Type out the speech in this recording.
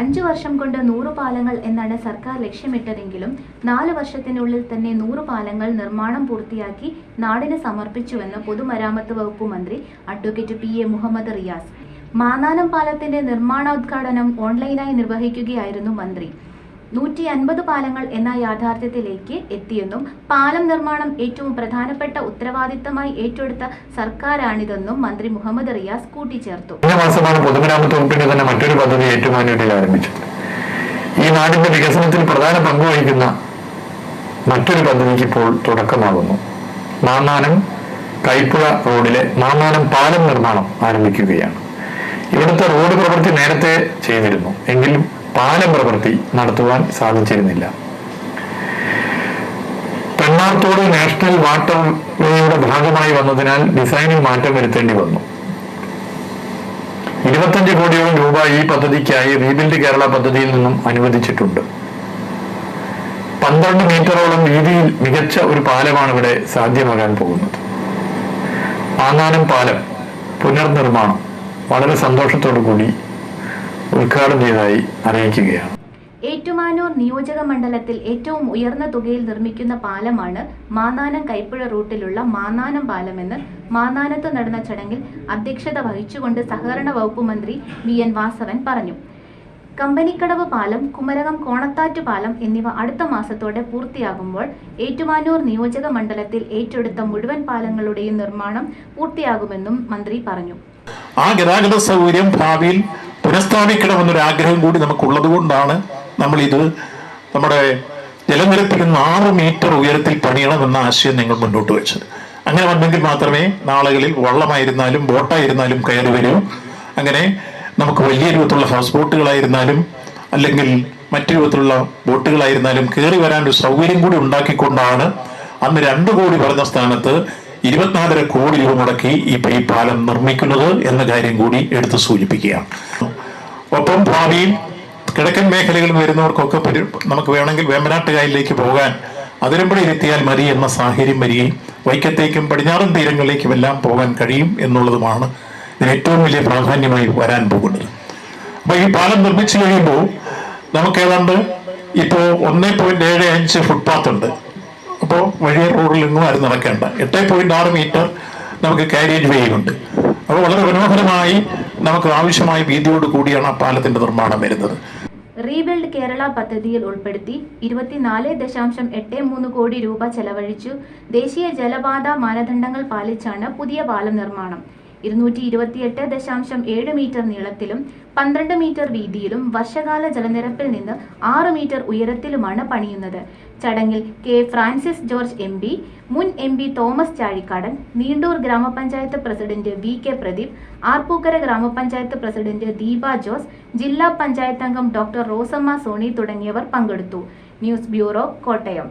അഞ്ചു വർഷം കൊണ്ട് നൂറ് പാലങ്ങൾ എന്നാണ് സർക്കാർ ലക്ഷ്യമിട്ടതെങ്കിലും നാല് വർഷത്തിനുള്ളിൽ തന്നെ നൂറ് പാലങ്ങൾ നിർമ്മാണം പൂർത്തിയാക്കി നാടിന് സമർപ്പിച്ചുവെന്ന് പൊതുമരാമത്ത് വകുപ്പ് മന്ത്രി advocate P A Muhammad Riyas. Mannanam പാലത്തിന്റെ നിർമ്മാണോദ്ഘാടനം ഓൺലൈനായി നിർവഹിക്കുകയായിരുന്നു മന്ത്രി. നൂറ്റി അൻപത് പാലങ്ങൾ എന്ന യാഥാർത്ഥ്യത്തിലേക്ക് എത്തിയെന്നും പാലം നിർമ്മാണം ഏറ്റവും പ്രധാനപ്പെട്ട ഉത്തരവാദിത്തമായി ഏറ്റെടുത്ത സർക്കാരാണിതെന്നും മന്ത്രി മുഹമ്മദ് റിയാസ് കൂട്ടിച്ചേർത്തു. മറ്റൊരു പദ്ധതി ഈ നാടിന്റെ വികസനത്തിൽ പ്രധാന പങ്ക് വഹിക്കുന്ന മറ്റൊരു പദ്ധതിക്ക് ഇപ്പോൾ തുടക്കമാകുന്നു. മാന്നാനം കൈപ്പുഴ റോഡിലെ മാന്നാനം പാലം നിർമ്മാണം ആരംഭിക്കുകയാണ്. ഇവിടുത്തെ റോഡ് പ്രവൃത്തി നേരത്തെ ചെയ്തിരുന്നു. എങ്കിലും പാലം പ്രവൃത്തി നടത്തുവാൻ സാധിച്ചിരുന്നില്ല. പെണ്ണാർത്തോട് നാഷണൽ വാട്ടർ വേയുടെ ഭാഗമായി വന്നതിനാൽ ഡിസൈനിൽ മാറ്റം വരുത്തേണ്ടി വന്നു. ഇരുപത്തഞ്ച് കോടിയോളം രൂപ ഈ പദ്ധതിക്കായി റീബിൽഡ് കേരള പദ്ധതിയിൽ നിന്നും അനുവദിച്ചിട്ടുണ്ട്. പന്ത്രണ്ട് മീറ്ററോളം വീതിയിൽ മികച്ച ഒരു പാലമാണ് ഇവിടെ സാധ്യമാകാൻ പോകുന്നത്. ആനാനം പാലം പുനർനിർമ്മാണം വളരെ സന്തോഷത്തോടു കൂടി ഉദ്ഘാടനം ചെയ്തതായി അറിയിക്കുകയാണ്. ഏറ്റുമാനൂർ നിയോജക മണ്ഡലത്തിൽ ഏറ്റവും ഉയർന്ന തുകയിൽ നിർമ്മിക്കുന്ന പാലമാണ് മാന്നാനം കൈപ്പുഴ റൂട്ടിലുള്ള മാന്നാനം പാലമെന്ന് മാന്നാനത്ത് നടന്ന ചടങ്ങിൽ അധ്യക്ഷത വഹിച്ചുകൊണ്ട് സഹകരണ വകുപ്പ് മന്ത്രി വി എൻ വാസവൻ പറഞ്ഞു. കമ്പനിക്കടവ് പാലം കുമരകം കോണത്താറ്റ് പാലം എന്നിവ അടുത്ത മാസത്തോടെ പൂർത്തിയാകുമ്പോൾ ഏറ്റുമാനൂർ നിയോജക മണ്ഡലത്തിൽ ഏറ്റെടുത്ത മുഴുവൻ പാലങ്ങളുടെയും നിർമ്മാണം പൂർത്തിയാകുമെന്നും മന്ത്രി പറഞ്ഞു. ആ ഗതാഗത സൗകര്യം ഭാവിയിൽ പുനഃസ്ഥാപിക്കണമെന്നൊരു ആഗ്രഹം കൂടി നമുക്കുള്ളത് കൊണ്ടാണ് നമ്മളിത് നമ്മുടെ ജലനിരപ്പിൽ നിന്ന് ആറ് മീറ്റർ ഉയരത്തിൽ പണിയണമെന്ന ആശയം നിങ്ങൾ മുന്നോട്ട് വെച്ചത്. അങ്ങനെ വന്നെങ്കിൽ മാത്രമേ നാളുകളിൽ വള്ളമായിരുന്നാലും ബോട്ടായിരുന്നാലും കയറി വരൂ. അങ്ങനെ നമുക്ക് വലിയ രൂപത്തിലുള്ള ഹൗസ് ബോട്ടുകളായിരുന്നാലും അല്ലെങ്കിൽ മറ്റു രൂപത്തിലുള്ള ബോട്ടുകളായിരുന്നാലും കയറി വരാൻ ഒരു സൗകര്യം കൂടി ഉണ്ടാക്കിക്കൊണ്ടാണ് അന്ന് രണ്ടു കോടി പറഞ്ഞ സ്ഥാനത്ത് ഇരുപത്തിനാലര കോടി രൂപ മുടക്കി ഈ പാലം നിർമ്മിക്കുന്നത് എന്ന കാര്യം കൂടി എടുത്തു സൂചിപ്പിക്കുകയാണ്. ഒപ്പം ഭാവിയിൽ കിഴക്കൻ മേഖലകളിൽ വരുന്നവർക്കൊക്കെ നമുക്ക് വേണമെങ്കിൽ വേമ്പനാട്ടുകായലിലേക്ക് പോകാൻ അതിരമ്പടിയിലെത്തിയാൽ മതി എന്ന സാഹചര്യം വരികയും വൈക്കത്തേക്കും പടിഞ്ഞാറൻ തീരങ്ങളിലേക്കും എല്ലാം പോകാൻ കഴിയും എന്നുള്ളതുമാണ് ഇതിന് ഏറ്റവും വലിയ പ്രാധാന്യമായി വരാൻ പോകുന്നത്. അപ്പൊ ഈ പാലം നിർമ്മിച്ചു കഴിയുമ്പോൾ നമുക്ക് ഏതാണ്ട് ഇപ്പോൾ ഒന്നേ പോയിന്റ് ഏഴ് അഞ്ച് ഫുട്പാത്ത് ഉണ്ട്. അപ്പോൾ വഴിയ നിന്നും ആരും നടക്കേണ്ട. എട്ട് പോയിന്റ് ആറ് മീറ്റർ നമുക്ക് കാരിയേജ് വേ ഉണ്ട്. അപ്പോൾ വളരെ മനോഹരമായി നമുക്ക് ആവശ്യമായ വീതിയോട് കൂടിയാണ് ആ പാലത്തിന്റെ നിർമ്മാണം വരുന്നത്. റീബിൽഡ് കേരള പദ്ധതിയിൽ ഉൾപ്പെടുത്തി ഇരുപത്തിനാല് ദശാംശം എട്ട് മൂന്ന് കോടി രൂപ ചെലവഴിച്ചു. ദേശീയ ജലപാത മാനദണ്ഡങ്ങൾ പാലിച്ചാണ് പുതിയ പാലം നിർമ്മാണം. ഇരുന്നൂറ്റി ഇരുപത്തിയെട്ട് ദശാംശം ഏഴ് മീറ്റർ നീളത്തിലും പന്ത്രണ്ട് മീറ്റർ വീതിയിലും വർഷകാല ജലനിരപ്പിൽ നിന്ന് ആറ് മീറ്റർ ഉയരത്തിലുമാണ് പണിയുന്നത്. ചടങ്ങിൽ K Francis George M P മുൻ എം പി തോമസ് ചാഴിക്കാടൻ നീണ്ടൂർ ഗ്രാമപഞ്ചായത്ത് president V K Pradeep Arpookara ഗ്രാമപഞ്ചായത്ത് പ്രസിഡന്റ് ദീപ ജോസ് ജില്ലാ പഞ്ചായത്ത് അംഗം ഡോക്ടർ റോസമ്മ സോണി തുടങ്ങിയവർ പങ്കെടുത്തു. News bureau Kottayam.